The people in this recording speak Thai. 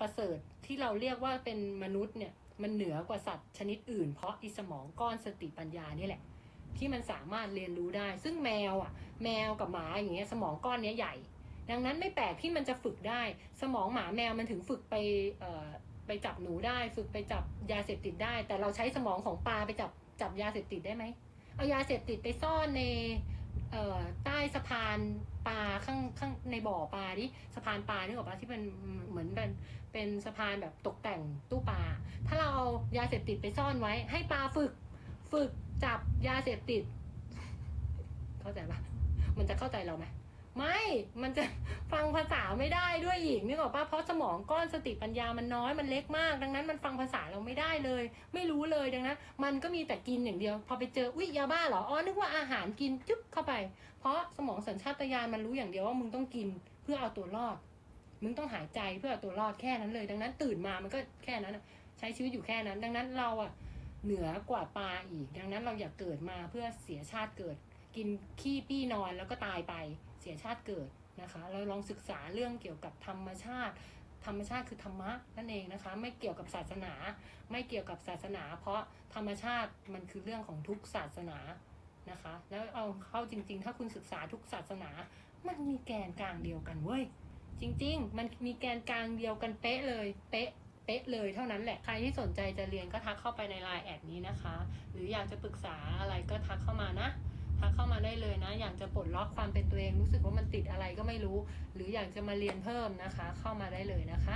ประเสริฐที่เราเรียกว่าเป็นมนุษย์เนี่ยมันเหนือกว่าสัตว์ชนิดอื่น เพราะอีสมองก้อนสติปัญญานี่แหละ ที่มันสามารถเรียนรู้ได้ ซึ่งแมวอะ แมวกับหมาอย่างเงี้ยสมองก้อนเนี้ยใหญ่ ดังนั้นไม่แปลกที่มันจะฝึกได้ สมองหมาแมวมันถึงฝึกไปไปจับหนูได้ ฝึกไปจับยาเสพติดได้ แต่เราใช้สมองของปลาไปจับจับยาเสพติดได้ไหมเอายาเสพติดไปซ่อนใน เอ่อใต้สะพานปลาข้างข้างในบ่อปลาดิสะพานปลานึกออกปะที่เป็นเหมือนเป็นเป็นสะพานแบบตกแต่งตู้ปลาถ้าเราเอายาเสพติดไปซ่อนไว้ ให้ปลาฝึก ฝึกจับยาเสพติด เข้าใจปะมันจะเข้าใจเราไหม ไม่ มันจะฟังภาษาไม่ได้ด้วยอีกนึกออกปะเพราะสมองก้อนสติปัญญามันน้อยมันเล็กมาก ดังนั้นมันฟังภาษาเราไม่ได้เลย ไม่รู้เลยดังนั้น มันก็มีแต่กินอย่างเดียว พอไปเจออุ๊ยยาบ้าเหรออ๋อนึกว่าอาหารกินจุ๊บเข้าไป เพราะสมองสัญชาตญาณมันรู้อย่างเดียวว่ามึงต้องกินเพื่อเอาตัวรอด มึงต้องหายใจเพื่อเอาตัวรอดแค่นั้นเลย ดังนั้นตื่นมามันก็แค่นั้นใช้ชีวิตอยู่แค่นั้น ดังนั้นเราอะเหนือกว่าปลาอีก ดังนั้นเราอย่าเกิดมาเพื่อเสียชาติเกิด กินขี้ปี้นอนแล้วก็ตายไปเสียชาติเกิดนะคะ เราลองศึกษาเรื่องเกี่ยวกับธรรมชาติ ธรรมชาติคือธรรมะนั่นเองนะคะ ไม่เกี่ยวกับศาสนา ไม่เกี่ยวกับศาสนา เพราะธรรมชาติมันคือเรื่องของทุกศาสนานะคะ แล้วเอาเข้าจริง ๆ ถ้าคุณศึกษาทุกศาสนา มันมีแกนกลางเดียวกันเว้ยจริง ๆ มันมีแกนกลางเดียวกันเป๊ะเลยเป๊ะเป๊ะเลยเท่านั้นแหละ ใครที่สนใจจะเรียนก็ทักเข้าไปในไลน์แอดนี้นะคะ หรืออยากจะปรึกษาอะไรก็ทักเข้ามานะ ทักเข้ามาได้เลยนะ อยากจะปลดล็อกความเป็นตัวเองรู้สึกว่ามันติดอะไรก็ไม่รู้ หรืออยากจะมาเรียนเพิ่มนะคะ เข้ามาได้เลยนะคะ